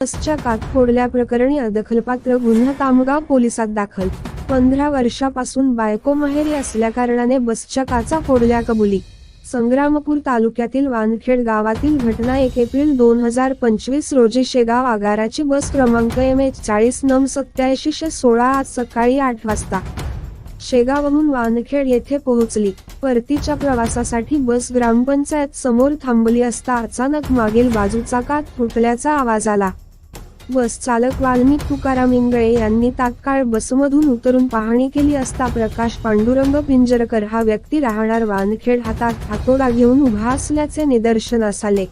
बसच्या कात फोडल्याप्रकरणी अदखलपात्र गुन्हा तामगाव पोलिसात दाखल. पंधरा वर्षापासून बायको माहेरी असल्याकारणाने बसच्या काचा फोडल्या कबुली. संग्रामपूर तालुक्यातील वानखेड गावातील घटना एक एप्रिल दोन हजार पंचवीस रोजी शेगाव आगाराची बस क्रमांक एम एच चाळीस नम सत्याऐंशी सोळा आज सकाळी आठ वाजता. शेगावहून वानखेड येथे पोहोचली. परतीच्या प्रवासासाठी बस ग्रामपंचायत समोर थांबली असता अचानक मागील बाजूचा कात फुटल्याचा आवाज आला. बस चालक वाल्मिक तुकाराम इंगळे यांनी तात्काळ बसमधून उतरून पाहणी केली असता प्रकाश पांडुरंग पिंजरकर हा व्यक्ती राहणार वानखेड हातात हातोडा घेऊन उभा असल्याचे निदर्शनास आले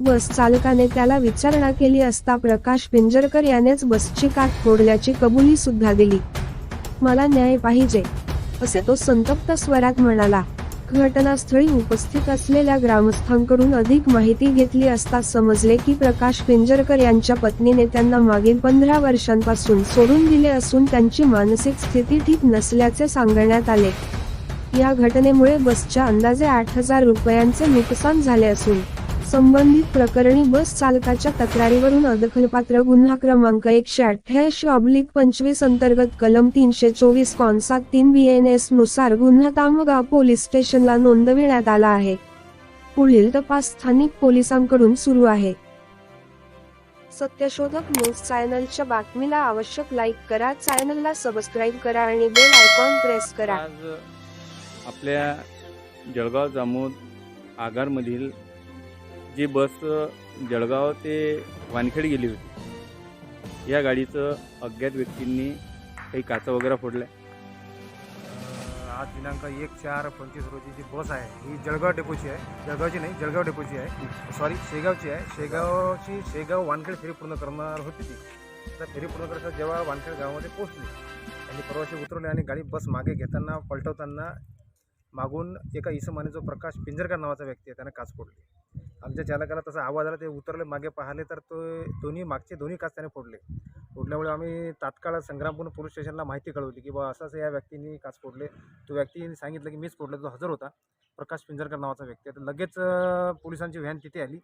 बस चालकाने त्याला विचारणा केली असता प्रकाश पिंजरकर यानेच बसची कात फोडल्याची कबुली सुद्धा दिली. मला न्याय पाहिजे असे तो संतप्त स्वरात म्हणाला. घटनास्थळी उपस्थित असलेल्या ग्रामस्थांकडून अधिक माहिती घेतली असता समजले की प्रकाश पिंजरकर यांच्या पत्नीने त्यांना मागील पंधरा वर्षांपासून सोडून दिले असून त्यांची मानसिक स्थिती ठीक नसल्याचे सांगण्यात आले. या घटनेमुळे बसच्या अंदाजे आठ हजार रुपयांचे नुकसान झाले असून संबंधित प्रकरणी बस चालकाच्या तक्रारीवरून अदखलपात्र गुन्हा क्रमांक एकशे अठ्ठ्याऐंशी ऑब्लिक पंचवीस अंतर्गत कलम तीनशे चोवीस कॉन्सात तीन बी एन एसनुसार गुन्हा तामगाव पोलीस स्टेशनला नोंदविण्यात आला आहे. पुढील तपास स्थानिक पोलिसांकडून सुरू आहे. सत्यशोधक न्यूज चॅनलच्या बातमीला आवश्यक लाईक करा चॅनलला सबस्क्राईब करा आणि बेल आयकॉन प्रेस करा. आपल्या जळगाव जामोद आगारमधील जी बस जळगाव ते वानखेड गेली होती या गाडीचं अज्ञात व्यक्तींनी काही काचा वगैरे फोडल्या. आज दिनांक एक चार पंचवीस रोजी जी बस आहे ही जळगाव डेपोची आहे. जळगावची नाही जळगाव डेपोची आहे. सॉरी शेगावची आहे. शेगावची शेगाव वानखेड फेरी पूर्ण करणार होती ती. तर फेरी पूर्ण करता जेव्हा वानखेड गावामध्ये पोहोचली आणि प्रवासी उतरवले आणि गाडी बस मागे घेताना पलटवताना मागून एका इसमाने जो प्रकाश पिंजरकर नावाचा व्यक्ती आहे त्यानं काच फोडली. आमच्या चालकाला तसा आवाज आला ते उतरले मागे पाहिले तर तो दोन्ही मागचे दोन्ही काच त्याने फोडले. फोडल्यामुळे आम्ही तात्काळ संग्रामपूर पोलीस स्टेशनला माहिती कळवली की बा असं असं या व्यक्तीने काच फोडले. तो व्यक्तीने सांगितलं की मीच फोडलं तो हजर होता. प्रकाश पिंजरकर नावाचा व्यक्ती आहे. तर लगेच पोलिसांची व्हॅन तिथे आली.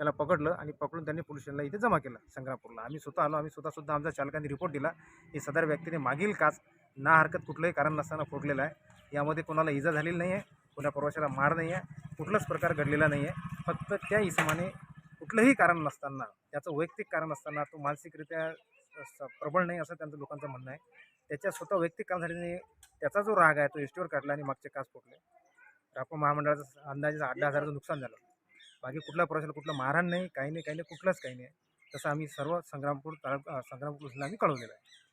त्याला पकडलं आणि पकडून त्यांनी पोलीस स्टेशनला इथे जमा केलं संग्रामपूरला. आम्ही स्वतः आलो आम्ही स्वतःसुद्धा आमच्या चालकांनी रिपोर्ट दिला की सदर व्यक्तीने मागील काच ना हरकत कुठलंही कारण नसताना फोडलेला आहे. यामध्ये कोणाला इजा झालेली नाही आहे कोणा प्रवाशाला मार नाही आहे कुठलाच प्रकार घडलेला नाही आहे फक्त त्या इसमाने कुठलंही कारण नसताना त्याचं वैयक्तिक कारण असताना तो मानसिकरित्या स- प्रबळ नाही असं त्यांचं लोकांचं म्हणणं आहे. त्याच्या स्वतः वैयक्तिक कारणासाठी त्याचा जो राग आहे तो एस टीवर काढला आणि मागचे काच फुटले रापा महामंडळाचं अंदाजे आठ दहा हजाराचं नुकसान झालं. बाकी कुठल्या प्रवाशाला कुठलं मारहाण नाही काही नाही काही नाही कुठलंच काही नाही. तसं आम्ही सर्व संग्रामपूर तालुका संग्रामपूर जिल्हा आम्ही कळवलेलं आहे.